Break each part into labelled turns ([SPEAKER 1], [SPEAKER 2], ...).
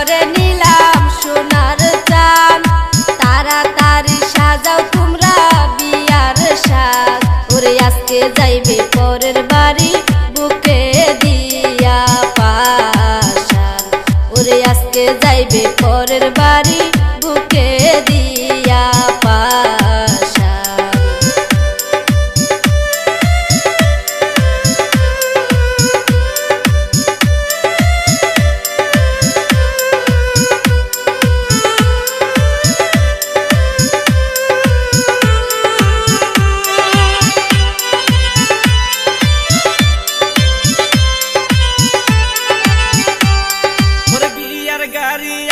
[SPEAKER 1] করে নিলাম সোনার চান তাড়াতাড়ি সাজাও তোমরা বিয়ার সাজ।
[SPEAKER 2] ওরে আজকে যাইবে পরের বাড়ি, বুকে দিয়া যাইবে পরের বাড়ি सरकारी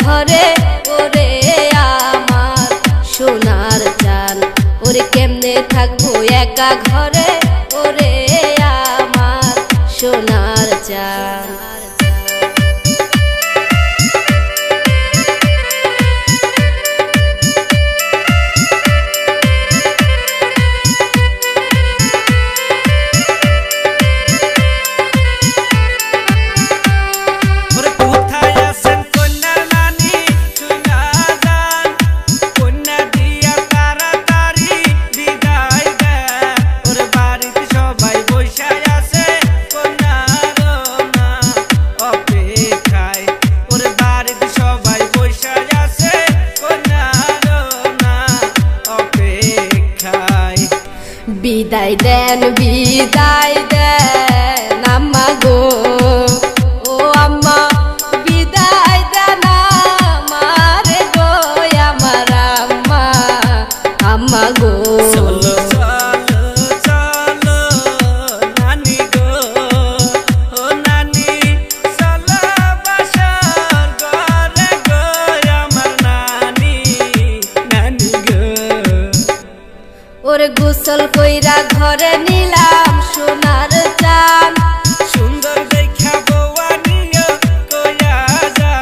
[SPEAKER 2] ঘরে ওরে আমার সোনার চান ওরে কেমনে থাকব একা ঘরে?
[SPEAKER 1] বিদায় দেন
[SPEAKER 2] বিদায় দেন আমা
[SPEAKER 1] চল
[SPEAKER 2] কইরা ঘরে নিলাম সোনার চান
[SPEAKER 1] সুন্দর দেখা বউয়া নিয়া কইয়া যা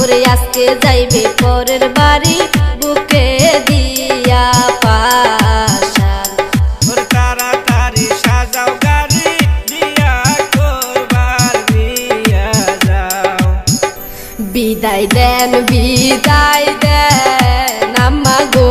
[SPEAKER 2] ওরে আজকে যাইবে পরের বাড়ি বুকে দিয়া পাশান
[SPEAKER 1] ওর তাড়াতাড়ি সাজাও গাড়ি দিয়া করবার দিয়া যাও।
[SPEAKER 2] বিদায় দেন বিদায় দেন আমা গো।